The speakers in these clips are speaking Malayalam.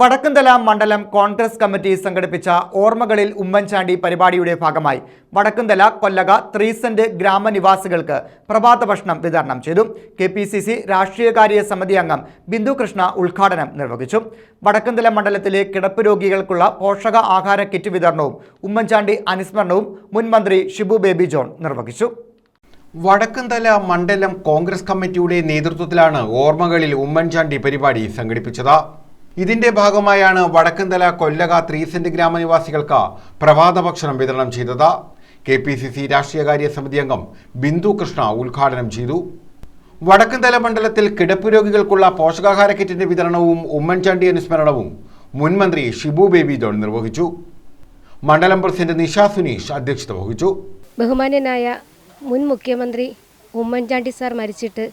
വടക്കുംതല മണ്ഡലം കോൺഗ്രസ് കമ്മിറ്റി സംഘടിപ്പിച്ച ഓർമ്മകളിൽ ഉമ്മൻചാണ്ടി പരിപാടിയുടെ ഭാഗമായി വടക്കുംതല കൊല്ലക ത്രീസെന്റ് ഗ്രാമനിവാസികൾക്ക് പ്രഭാത ഭക്ഷണം വിതരണം ചെയ്തു. കെ പി സി സി രാഷ്ട്രീയകാര്യ സമിതി അംഗം ബിന്ദു കൃഷ്ണ ഉദ്ഘാടനം നിർവഹിച്ചു. വടക്കുംതല മണ്ഡലത്തിലെ കിടപ്പ് രോഗികൾക്കുള്ള പോഷക ആഹാര കിറ്റ് വിതരണവും ഉമ്മൻചാണ്ടി അനുസ്മരണവും മുൻമന്ത്രി ഷിബു ബേബി ജോൺ നിർവഹിച്ചു. വടക്കന്തല മണ്ഡലം കോൺഗ്രസ് കമ്മിറ്റിയുടെ നേതൃത്വത്തിലാണ് ഓർമ്മകളിൽ ഉമ്മൻചാണ്ടി പരിപാടി സംഘടിപ്പിച്ചത്. ഇതിന്റെ ഭാഗമായാണ് വടക്കന്തല കൊല്ലക ത്രീസെന്റ് ഗ്രാമനിവാസികൾക്ക് പ്രഭാത ഭക്ഷണം വിതരണം ചെയ്തത്. കെ പി സി സി രാഷ്ട്രീയകാര്യ സമിതി അംഗം ബിന്ദു കൃഷ്ണ ഉദ്ഘാടനം ചെയ്തു. വടക്കന്തല മണ്ഡലത്തിൽ കിടപ്പ് രോഗികൾക്കുള്ള പോഷകാഹാര കിറ്റിന്റെ വിതരണവും ഉമ്മൻചാണ്ടി അനുസ്മരണവും മുൻമന്ത്രി ഷിബു ബേബി ജോൺ നിർവഹിച്ചു. മണ്ഡലം പ്രസിഡന്റ് നിഷ സുനീഷ് അധ്യക്ഷത വഹിച്ചു. ബഹുമാന്യനായ മുൻ മുഖ്യമന്ത്രി ഉമ്മൻചാണ്ടി സാർ മരിച്ചിട്ട്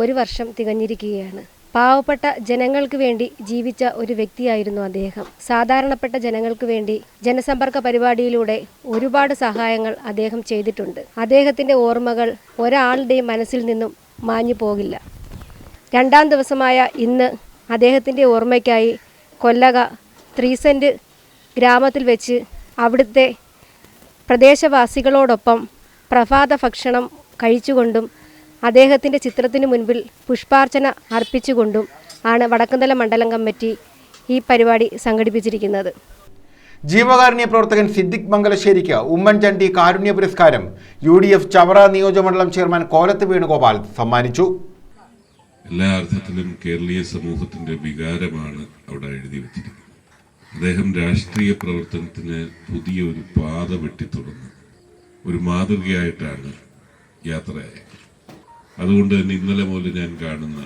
ഒരു വർഷം തികഞ്ഞിരിക്കുകയാണ്. പാവപ്പെട്ട ജനങ്ങൾക്ക് വേണ്ടി ജീവിച്ച ഒരു വ്യക്തിയായിരുന്നു അദ്ദേഹം. സാധാരണപ്പെട്ട ജനങ്ങൾക്ക് വേണ്ടി ജനസമ്പർക്ക പരിപാടിയിലൂടെ ഒരുപാട് സഹായങ്ങൾ അദ്ദേഹം ചെയ്തിട്ടുണ്ട്. അദ്ദേഹത്തിന്റെ ഓർമ്മകൾ ഒരാളുടെയും മനസ്സിൽ നിന്നും മാഞ്ഞു പോകില്ല. രണ്ടാം ദിവസമായ ഇന്ന് അദ്ദേഹത്തിന്റെ ഓർമ്മയ്ക്കായി കൊല്ലക ത്രീസെന്റ് ഗ്രാമത്തിൽ വെച്ച് അവിടുത്തെ പ്രദേശവാസികളോടൊപ്പം പ്രഭാത ഭക്ഷണം കഴിച്ചുകൊണ്ടും അദ്ദേഹത്തിന്റെ ചിത്രത്തിന് മുൻപിൽ പുഷ്പാർച്ചന അർപ്പിച്ചുകൊണ്ടും ആണ് വടക്കന്തല മണ്ഡലം കമ്മിറ്റി ഈ പരിപാടി സംഘടിപ്പിച്ചിരിക്കുന്നത്. ജീവകാരുണ്യ പ്രവർത്തകൻ സിദ്ദിഖ് മംഗലശ്ശേരിക്ക് ഉമ്മൻചാണ്ടി കാരുണ്യ പുരസ്കാരം. യു ഡി എഫ് ചവറ നിയോജകമണ്ഡലം ചെയർമാൻ കോലത്ത് വേണുഗോപാൽ സമ്മാനിച്ചു. എല്ലാ അർത്ഥത്തിലും കേരളീയ സമൂഹത്തിന്റെ വികാരമാണ് അവിടെ എഴുതി വെച്ചിരിക്കുന്നത്. അദ്ദേഹം രാഷ്ട്രീയ പ്രവർത്തനത്തിന് പുതിയ ഒരു പാത വെട്ടിത്തുറന്നു ഒരു മാതൃകയായിട്ടാണ് യാത്രയായത്. അതുകൊണ്ട് തന്നെ ഇന്നലെ മുതൽ ഞാൻ കാണുന്ന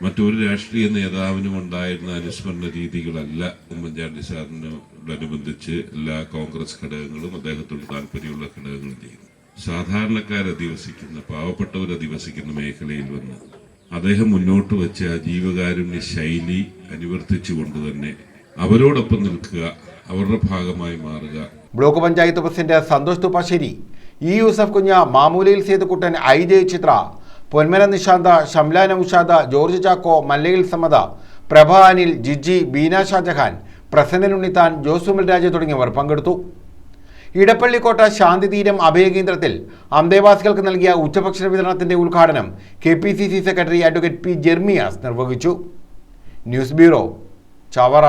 മറ്റൊരു രാഷ്ട്രീയ നേതാവിനും ഉണ്ടായിരുന്ന അനുസ്മരണ രീതികളല്ല ഉമ്മൻചാണ്ടി സാറിനോടനുബന്ധിച്ച് എല്ലാ കോൺഗ്രസ് ഘടകങ്ങളും അദ്ദേഹത്തോട് താല്പര്യമുള്ള ഘടകങ്ങളും ചെയ്യുന്നു പാവപ്പെട്ടവർ അധിവസിക്കുന്ന മേഖലയിൽ വന്ന് അദ്ദേഹം മുന്നോട്ട് വെച്ച ജീവകാരുണ്യ ശൈലി അനുവർത്തിച്ചുകൊണ്ട് തന്നെ അവരോടൊപ്പം നിൽക്കുക അവരുടെ ഭാഗമായി മാറുക. Block panchayat president Santosh Thuppassery E Yusuf കുഞ്ഞ Mamoolayil Sethukuttan I J Chithra Ponmana Nishantha Shamlana Ushada George Chacko Mallayil Samatha Prabha Anil Jiji Beena Shahjahan Prasannan Unnithan Josumal Raja തുടങ്ങിയവർ പങ്കെടുത്തു. ഇടപ്പള്ളിക്കോട്ട ശാന്തിതീരം അഭയകേന്ദ്രത്തിൽ അന്തേവാസികൾക്ക് നൽകിയ ഉച്ചഭക്ഷണ വിതരണത്തിന്റെ ഉദ്ഘാടനം K P C C secretary advocate P Jeremias നിർവഹിച്ചു. News bureau Chavara.